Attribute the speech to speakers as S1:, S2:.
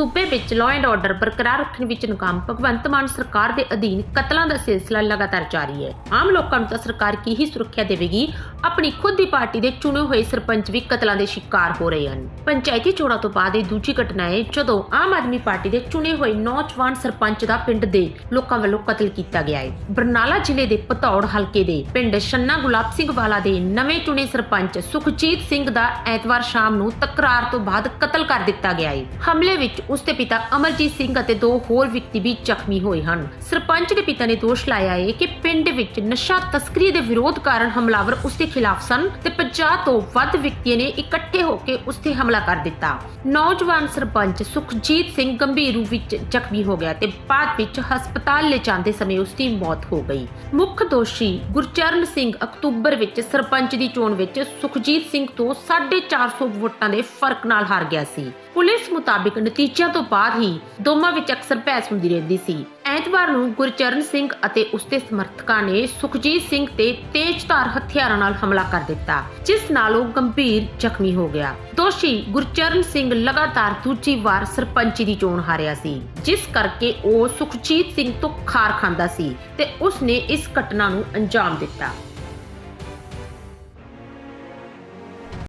S1: ਸੂਬੇ ਵਿੱਚ law and order ਬਰਕਰਾਰ ਰੱਖਣ ਵਿੱਚ ਨਾਕਾਮ, ਭਗਵੰਤ ਮਾਨ ਸਰਕਾਰ ਦੇ ਅਧੀਨ ਕਤਲਾਂ ਦਾ ਸਿਲਸਿਲਾ ਲਗਾਤਾਰ ਜਾਰੀ ਹੈ। ਆਮ ਲੋਕਾਂ ਨੂੰ ਤਾਂ ਸਰਕਾਰ ਕੀ ਹੀ ਸੁਰੱਖਿਆ ਦੇਵੇਗੀ? ਆਪਣੀ ਖੁਦ ਦੀ ਪਾਰਟੀ ਦੇ ਚੁਣੇ ਹੋਏ ਸਰਪੰਚ ਵੀ ਕਤਲਾਂ ਦੇ ਸ਼ਿਕਾਰ ਹੋ ਰਹੇ ਹਨ। ਪੰਚਾਇਤੀ ਚੋਣਾਂ ਤੋਂ ਬਾਅਦ ਇਹ ਦੂਜੀ ਘਟਨਾ ਹੈ ਜਦੋਂ ਆਮ ਆਦਮੀ ਪਾਰਟੀ ਦੇ ਚੁਣੇ ਹੋਏ ਨੌਜਵਾਨ ਸਰਪੰਚ ਦਾ ਪਿੰਡ ਦੇ ਲੋਕਾਂ ਵੱਲੋਂ ਕਤਲ ਕੀਤਾ ਗਿਆ ਹੈ। ਬਰਨਾਲਾ ਜ਼ਿਲ੍ਹੇ ਦੇ ਪਤੌੜ ਹਲਕੇ ਦੇ ਪਿੰਡ ਸ਼ੰਨਾ ਗੁਲਾਬ ਸਿੰਘ ਵਾਲਾ ਦੇ ਨਵੇਂ ਚੁਣੇ ਸਰਪੰਚ ਸੁਖਜੀਤ ਸਿੰਘ ਦਾ ਐਤਵਾਰ ਸ਼ਾਮ ਨੂੰ ਤਕਰਾਰ ਤੋਂ ਬਾਅਦ ਕਤਲ ਕਰ ਦਿੱਤਾ ਗਿਆ ਹੈ। ਹਮਲੇ ਵਿੱਚ ਉਸ ਦੇ ਪਿਤਾ ਅਮਰਜੀਤ ਸਿੰਘ ਅਤੇ ਦੋ ਹੋਰ ਵਿਅਕਤੀ ਵੀ ਜ਼ਖਮੀ ਹੋਏ ਹਨ। ਸਰਪੰਚ ਦੇ ਪਿਤਾ ਨੇ ਦੋਸ਼ ਲਾਇਆ ਹੈ ਕਿ ਪਿੰਡ ਵਿੱਚ ਨਸ਼ਾ ਤਸਕਰੀ ਦੇ ਵਿਰੋਧ ਕਾਰਨ ਹਮਲਾਵਰ ਉਸ ਦੇ ਖਿਲਾਫ ਸਨ ਤੇ 50 ਤੋਂ ਵੱਧ ਵਿਅਕਤੀਆਂ ਨੇ ਇਕੱਠੇ ਹੋ ਕੇ ਉਸ ਤੇ ਹਮਲਾ ਕਰ ਦਿੱਤਾ। ਨੌਜਵਾਨ ਸਰਪੰਚ ਸੁਖਜੀਤ ਸਿੰਘ ਗੰਭੀਰ ਰੂਪ ਵਿੱਚ ਜ਼ਖਮੀ ਹੋ ਗਿਆ ਤੇ ਬਾਅਦ ਵਿੱਚ ਹਸਪਤਾਲ ਲੈ ਜਾਂਦੇ ਸਮੇਂ ਉਸ ਦੀ ਮੌਤ ਹੋ ਗਈ। ਮੁੱਖ ਦੋਸ਼ੀ ਗੁਰਚਰਨ ਸਿੰਘ ਅਕਤੂਬਰ ਵਿੱਚ ਸਰਪੰਚ ਦੀ ਚੋਣ ਵਿੱਚ ਸੁਖਜੀਤ ਸਿੰਘ ਤੋਂ 450 ਵੋਟਾਂ ਦੇ ਫ਼ਰਕ ਨਾਲ ਹਾਰ ਗਿਆ ਸੀ। ਪੁਲਿਸ ਮੁਤਾਬਿਕ ਨਤੀਜਿਆਂ ਤੋਂ ਬਾਅਦ ਹੀ ਦੋਵਾਂ ਵਿੱਚ ਅਕਸਰ ਬਹਿਸ ਹੁੰਦੀ ਰਹਿੰਦੀ ਸੀ। ਐਤਵਾਰ ਨੂੰ ਗੁਰਚਰਨ ਸਿੰਘ ਅਤੇ ਉਸਦੇ ਸਮਰਥਕਾਂ ਨੇ ਸੁਖਜੀਤ ਸਿੰਘ ਤੇ ਤੇਜ਼ਧਾਰ ਹਥਿਆਰਾਂ ਨਾਲ ਹਮਲਾ ਕਰ ਦਿੱਤਾ, ਜਿਸ ਨਾਲ ਉਹ ਗੰਭੀਰ ਜ਼ਖਮੀ ਹੋ ਗਿਆ। ਦੋਸ਼ੀ ਗੁਰਚਰਨ ਸਿੰਘ ਲਗਾਤਾਰ ਦੂਜੀ ਵਾਰ ਸਰਪੰਚੀ ਦੀ ਚੋਣ ਹਾਰਿਆ ਸੀ, ਜਿਸ ਕਰਕੇ ਉਹ ਸੁਖਜੀਤ ਸਿੰਘ ਤੋਂ ਖਾਰ ਖਾਂਦਾ ਸੀ ਤੇ ਉਸਨੇ ਇਸ ਘਟਨਾ ਨੂੰ ਅੰਜਾਮ ਦਿੱਤਾ।